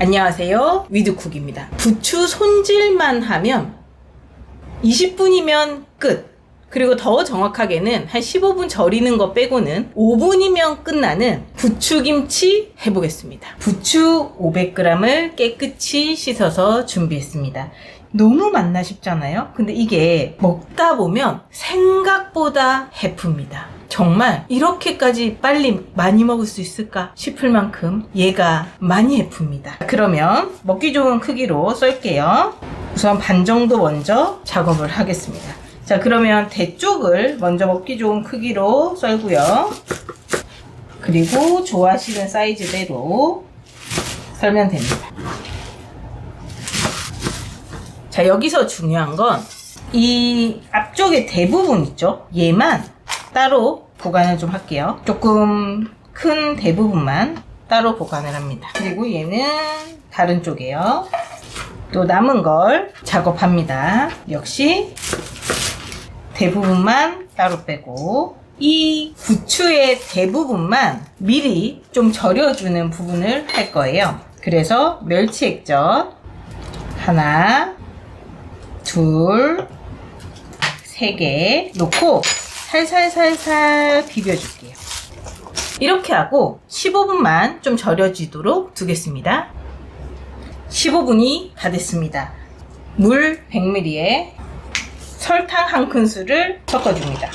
안녕하세요. 위드쿡입니다. 부추 손질만 하면 20분이면 끝. 그리고 더 정확하게는 한 15분 절이는 거 빼고는 5분이면 끝나는 부추김치 해보겠습니다. 부추 500g을 깨끗이 씻어서 준비했습니다. 너무 맞나 싶잖아요? 근데 이게 먹다 보면 생각보다 해프입니다. 정말 이렇게까지 빨리 많이 먹을 수 있을까 싶을 만큼 얘가 많이 해프입니다. 그러면 먹기 좋은 크기로 썰게요. 우선 반 정도 먼저 작업을 하겠습니다. 자, 그러면 대 쪽을 먼저 먹기 좋은 크기로 썰고요. 그리고 좋아하시는 사이즈대로 썰면 됩니다. 자, 여기서 중요한 건 이 앞쪽에 대부분 있죠? 얘만 따로 보관을 좀 할게요. 조금 큰 대부분만 따로 보관을 합니다. 그리고 얘는 다른 쪽에요. 또 남은 걸 작업합니다. 역시 대부분만 따로 빼고 이 부추의 대부분만 미리 좀 절여주는 부분을 할 거예요. 그래서 멸치 액젓 하나, 둘, 세 개 놓고 살살살살 비벼줄게요. 이렇게 하고 15분만 좀 절여지도록 두겠습니다. 15분이 다 됐습니다. 물 100ml에 설탕 한 큰술을 섞어줍니다.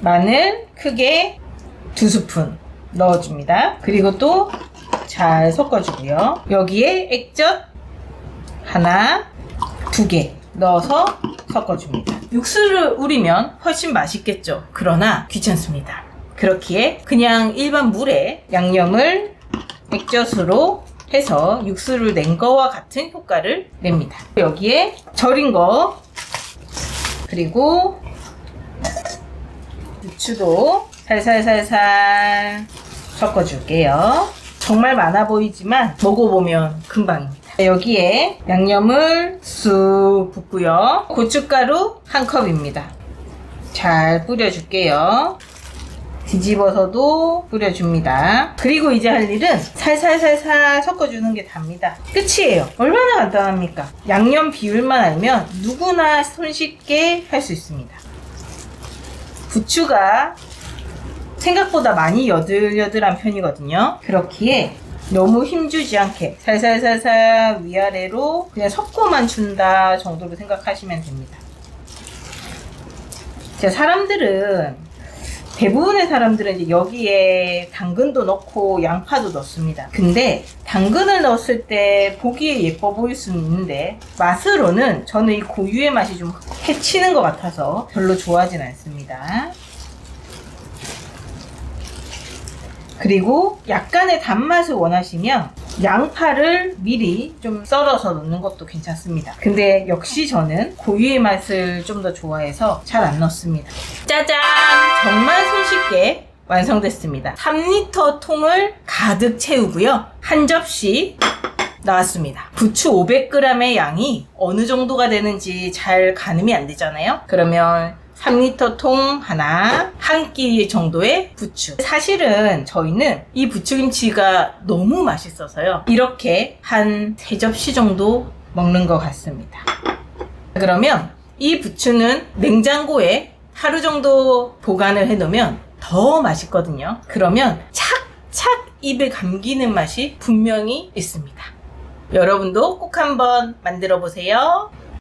마늘 크게 두 스푼 넣어줍니다. 그리고 또 잘 섞어주고요. 여기에 액젓 하나, 두 개 넣어서 섞어줍니다. 육수를 우리면 훨씬 맛있겠죠. 그러나 귀찮습니다. 그렇기에 그냥 일반 물에 양념을 액젓으로 해서 육수를 낸 거와 같은 효과를 냅니다. 여기에 절인 거 그리고 부추도 살살살살 섞어줄게요. 정말 많아 보이지만 먹어보면 금방입니다. 여기에 양념을 쑥 붓고요. 고춧가루 한 컵입니다. 잘 뿌려줄게요. 뒤집어서도 뿌려줍니다. 그리고 이제 할 일은 살살살살 섞어주는 게 답니다. 끝이에요. 얼마나 간단합니까? 양념 비율만 알면 누구나 손쉽게 할 수 있습니다. 부추가 생각보다 많이 여들여들한 편이거든요. 그렇기에 너무 힘주지 않게 살살살살 위아래로 그냥 섞어만 준다 정도로 생각하시면 됩니다. 자, 사람들은 대부분의 사람들은 이제 여기에 당근도 넣고 양파도 넣습니다. 근데 당근을 넣었을 때 보기에 예뻐 보일 수는 있는데 맛으로는 저는 이 고유의 맛이 좀 해치는 것 같아서 별로 좋아하진 않습니다. 그리고 약간의 단맛을 원하시면 양파를 미리 좀 썰어서 넣는 것도 괜찮습니다. 근데 역시 저는 고유의 맛을 좀 더 좋아해서 잘 안 넣습니다. 짜잔! 정말 손쉽게 완성됐습니다. 3리터 통을 가득 채우고요. 한 접시 나왔습니다. 부추 500g의 양이 어느 정도가 되는지 잘 가늠이 안 되잖아요. 그러면 3리터 통 하나, 한 끼 정도의 부추. 사실은 저희는 이 부추김치가 너무 맛있어서요. 이렇게 한세 접시 정도 먹는 것 같습니다. 그러면 이 부추는 냉장고에 하루 정도 보관을 해놓으면 더 맛있거든요. 그러면 착착 입에 감기는 맛이 분명히 있습니다. 여러분도 꼭 한번 만들어 보세요.